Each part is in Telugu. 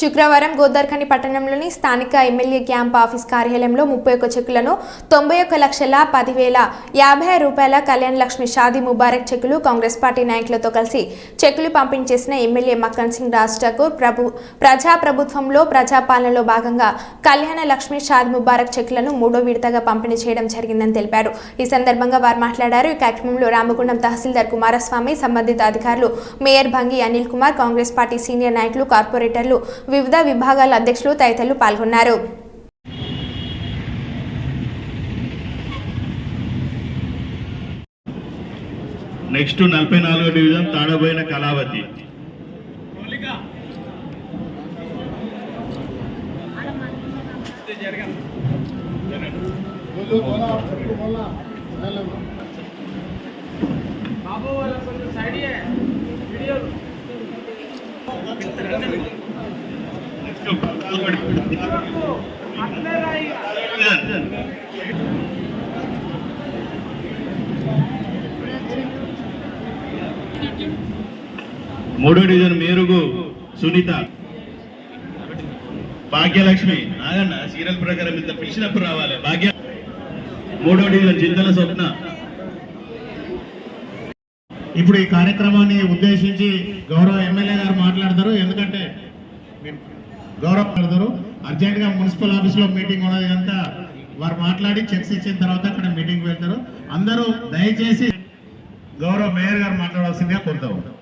శుక్రవారం గోదార్ఖని పట్టణంలోని స్థానిక ఎమ్మెల్యే క్యాంప్ ఆఫీస్ కార్యాలయంలో ముప్పై ఒక్క చెక్కులను తొంభై ఒక్క లక్షల పదివేల యాభై రూపాయల కళ్యాణ్ లక్ష్మి షాదీ ముబారక్ చెక్కులు కాంగ్రెస్ పార్టీ నాయకులతో కలిసి చెక్కులు పంపిణీ చేసిన ఎమ్మెల్యే మక్కన్ సింగ్ రాష్ట్రకు ప్రభు ప్రజా ప్రభుత్వంలో ప్రజాపాలనలో భాగంగా కళ్యాణ లక్ష్మి షాద్ ముబారక్ చెక్కులను మూడో విడతగా పంపిణీ చేయడం జరిగిందని తెలిపారు. ఈ సందర్భంగా వారు మాట్లాడారు. ఈ కార్యక్రమంలో రామగుండం తహసీల్దార్ కుమారస్వామి సంబంధిత అధికారులు mayor Bhangi Anil Kumar Congress party senior నాయకులు కార్పొరేటర్లు వివిధ విభాగాల అధ్యక్షులు తదితరులు పాల్గొన్నారు. నెక్స్ట్ నలభై నాలుగో డివిజన్ తాడబోయిన కళావతి. మూడో డివిజన్ మేరుగు సునీత. భాగ్యలక్ష్మి. నాగన్న సీరియల్ ప్రకారం ఇంత పిలిచినప్పుడు రావాలి. భాగ్య మూడో డివిజన్ చింతల స్వప్న. ఇప్పుడు ఈ కార్యక్రమాన్ని ఉద్దేశించి గౌరవ ఎమ్మెల్యే గారు మాట్లాడతారు. ఎందుకంటే గౌరవ మాట్లాడతారు అర్జెంట్గా మున్సిపల్ ఆఫీస్లో మీటింగ్ ఉన్నది కనుక వారు మాట్లాడి చెక్స్ ఇచ్చిన తర్వాత అక్కడ మీటింగ్ వెళ్తారు. అందరూ దయచేసి గౌరవ మేయర్ గారు మాట్లాడాల్సిందిగా కోరుతాం ఉంటాం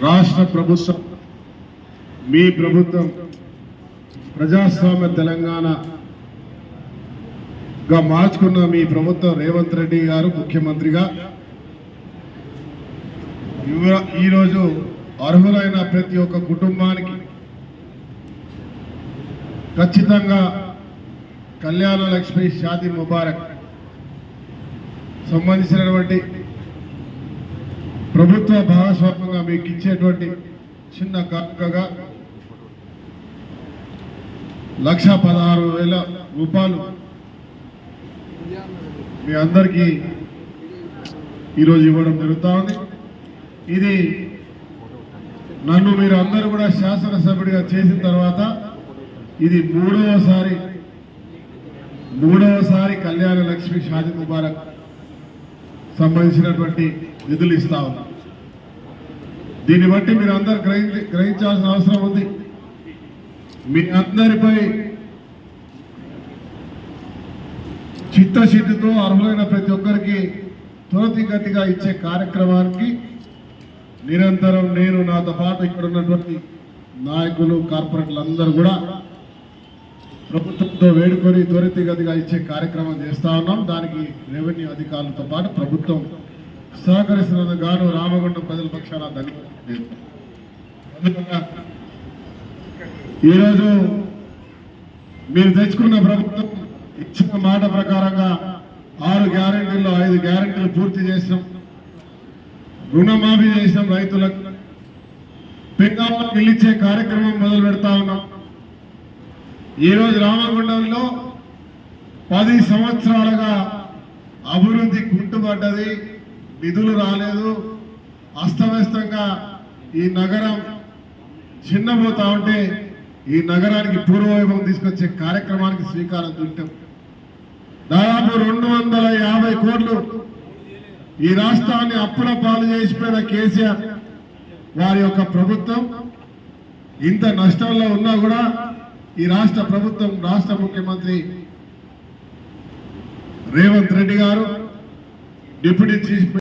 రాష్ట్ర ప్రభుత్వం మీ ప్రభుత్వం ప్రజాస్వామ్య తెలంగాణగా మార్చుకున్న మీ ప్రభుత్వం రేవంత్ రెడ్డి గారు ముఖ్యమంత్రిగా ఈరోజు అర్హులైన ప్రతి ఒక్క కుటుంబానికి ఖచ్చితంగా కళ్యాణ లక్ష్మి షాది ముబారక్ సంబంధించినటువంటి ప్రభుత్వ భాగస్వామ్యంగా మీకు ఇచ్చేటువంటి చిన్న కానుకగా లక్ష పదహారు వేల రూపాయలు మీ అందరికీ ఈరోజు ఇవ్వడం జరుగుతూ ఉంది. ఇది నన్ను మీరు అందరూ కూడా శాసనసభ్యుడిగా చేసిన తర్వాత ఇది మూడవసారి మూడవసారి కళ్యాణ లక్ష్మి షాజీ ముబారక్ సంబంధించినటువంటి నిధులు ఇస్తా ఉన్నాం. దీన్ని బట్టి మీరు అందరు గ్రహించాల్సిన అవసరం ఉంది. మీ అందరిపై చిత్తశుద్ధితో అర్హులైన ప్రతి ఒక్కరికి త్వరతిగతిగా ఇచ్చే కార్యక్రమానికి నిరంతరం నేను నాతో పాటు ఇక్కడ ఉన్నటువంటి నాయకులు కార్పొరేట్లు అందరూ కూడా ప్రభుత్వంతో వేడుకొని త్వరితగతిగా ఇచ్చే కార్యక్రమం చేస్తా ఉన్నాం. దానికి రెవెన్యూ అధికారులతో పాటు ప్రభుత్వం సహకరిస్తున్నందుకు గాను రామగుండం ప్రజల పక్షాన ధన్యవాదాలు. ఈరోజు మీరు తెచ్చుకున్న ప్రభుత్వం ఇచ్చిన మాట ప్రకారంగా ఆరు గ్యారెంటీల్లో ఐదు గ్యారెంటీలు పూర్తి చేసినాం. రుణమాఫీ చేసినాం రైతులకు. పెంగాలకు ఇల్లిచ్చే కార్యక్రమం మొదలు పెడతా ఉన్నాం. ఈ రోజు రామగుండంలో పది సంవత్సరాలుగా అభివృద్ధి కుంటుపడ్డది. నిధులు రాలేదు. అస్తవ్యస్తంగా ఈ నగరం చిన్నపోతా ఉంటే ఈ నగరానికి పూర్వవైభవం తీసుకొచ్చే కార్యక్రమానికి శ్రీకారం చుట్టాం. దాదాపు రెండు వందల యాభై కోట్లు ఈ రాష్ట్రాన్ని అప్పుల పాలు చేసిపోయిన కేసీఆర్ వారి యొక్క ప్రభుత్వం. ఇంత నష్టంలో ఉన్నా కూడా ఈ రాష్ట్ర ప్రభుత్వం రాష్ట్ర ముఖ్యమంత్రి రేవంత్ రెడ్డి గారు డిప్యూటీ చీఫ్